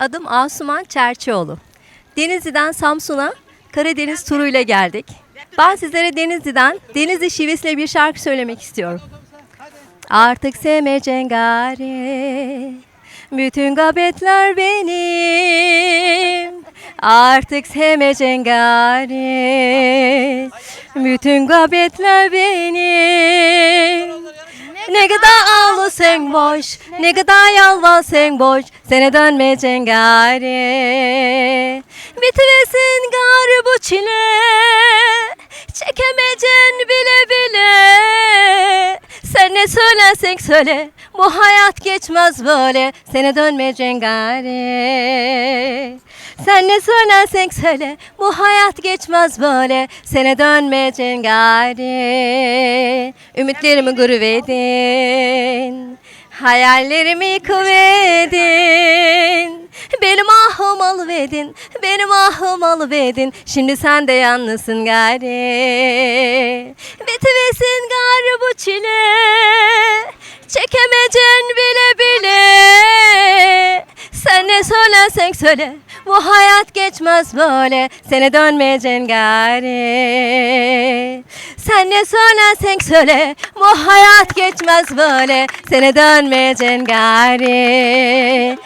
Adım Asuman Çerçioğlu. Denizli'den Samsun'a Karadeniz turuyla geldik. Ben sizlere Denizli'den Denizli şivesiyle bir şarkı söylemek istiyorum. Artık sevme cengare Bütün gabetler benim Artık sevme cengare Bütün gabetler benim ne kadar ağlı sen boş, ne kadar yalvar sen boş, sene dönme cengare. Bitiresin gar bu çile, çekemeyeceksin bile bile. Sen ne söylersen söyle, bu hayat geçmez böyle, sene dönme cengare. Sen ne söylersen söyle, bu hayat geçmez böyle, sene dönme cengare. Ümitlerimi guruvedin, hayallerimi yıkıvedin. Benim ahım alıvedin, benim ahım alıvedin. Şimdi sen de yalnızsın gari. Bitivesin gari bu çile. Çekemeyeceksin bile bile. Sen ne söylersen söyle. Bu hayat geçmez böyle. Sene dönmeyeceksin gari. Sen ne söylersen söyle. Bu hayat geçmez böyle. Sene dönmeyeceksin gari.